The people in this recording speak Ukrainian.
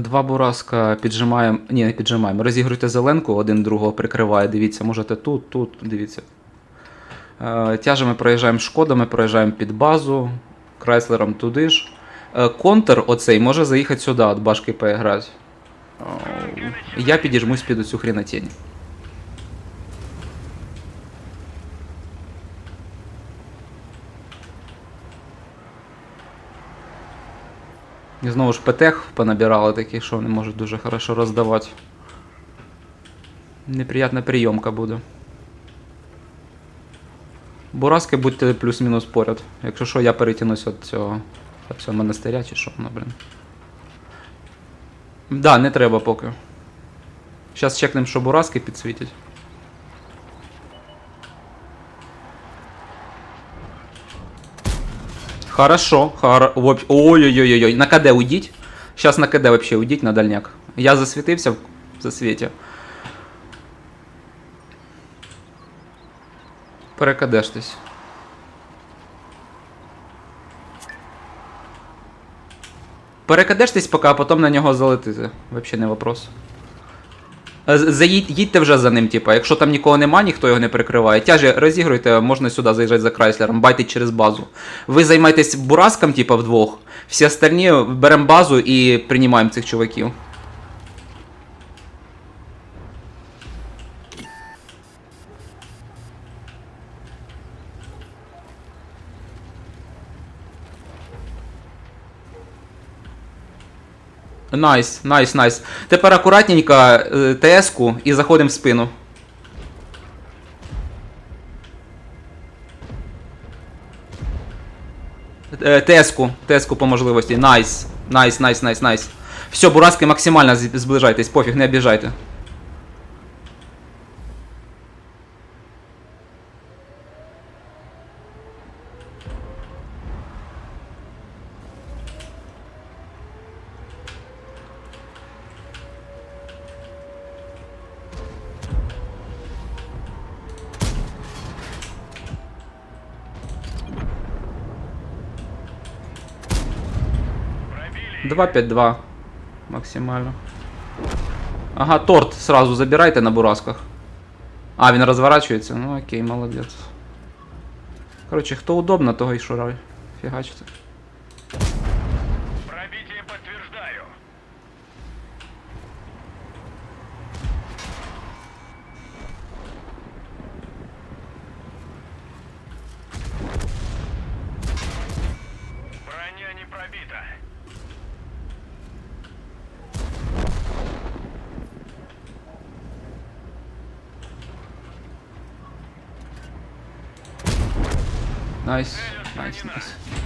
Два бураска піджимаємо. Ні, не піджимаємо. Розігруйте зеленку, один другого прикриває. Дивіться, можете тут, тут, дивіться. Е, Тяжами проїжджаємо шкодами, проїжджаємо під базу, Крайслером туди ж. Е, Контр оцей може заїхати сюди, от башки поіграти. О, Я підіжмусь під оцю хренотень. І знову ж ПТХ понабирали такі, що вони можуть дуже хорошо роздавати. Неприятна прийомка буде. Бураски будьте плюс-мінус поряд. Якщо що, я перетянусь від цього, від цього монастиря чи що воно, блін. Да, не треба поки. Зараз чекнемо, що бураски підсвітять. Хорошо, хоро... Ой-ой-ой-ой, на КД уйдіть. Сейчас на КД вообще уйдіть на дальняк. Я засвітився в засвіті. Перекадештесь. Перекадештесь поки, а потім на нього залетите. Вообще не вопрос. Е, з- Заїдь, їдьте вже за ним, типа. Якщо там нікого нема, ніхто його не прикриває. Тяжі розігруйте, можна сюди заїжджати за Крайслером, байтить через базу. Ви займаєтесь бураском, типа, вдвох. Всі остальні беремо базу і приймаємо цих чуваків. Найс, найс, найс. Тепер акуратненько е, ТС-ку і заходимо в спину. Е, ТС-ку, ТС-ку по можливості. Найс. Найс, найс, найс, найс. Все, бураски максимально зближайтесь, пофіг, не обіжайте. 2-5-2 максимально. Ага, торт сразу забирайте на бурасках. А, він розворачується? Ну окей, молодець. Коротше, хто удобно, того і шурай. Фігачте. Найс, найс, найс.